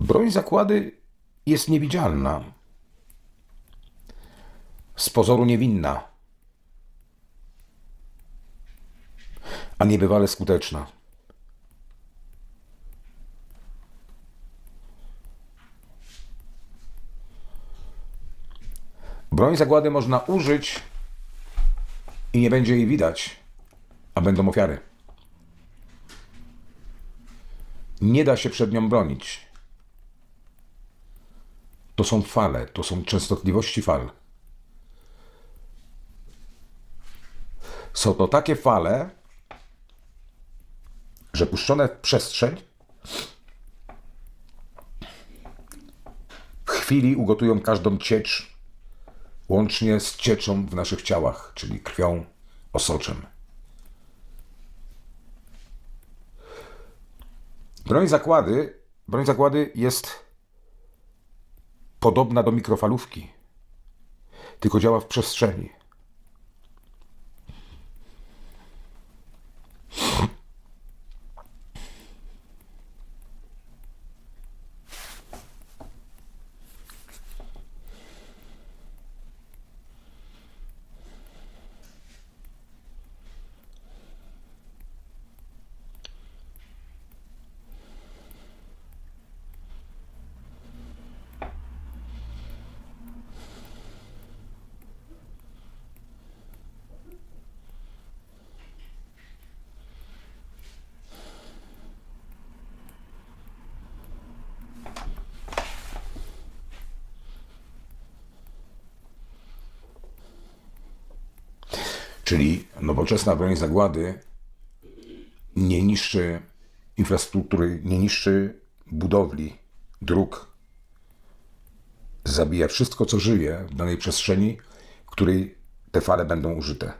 Broń zakłady jest niewidzialna, z pozoru niewinna, a niebywale skuteczna. Broń zagłady można użyć i nie będzie jej widać, a będą ofiary. Nie da się przed nią bronić. To są fale, to są częstotliwości fal. Są to takie fale, że puszczone w przestrzeń w chwili ugotują każdą ciecz, łącznie z cieczą w naszych ciałach, czyli krwią, osoczem. Broń zakłady, broń zakłady jest podobna do mikrofalówki, tylko działa w przestrzeni. Czyli nowoczesna broń zagłady nie niszczy infrastruktury, nie niszczy budowli, dróg. Zabija wszystko, co żyje w danej przestrzeni, w której te fale będą użyte.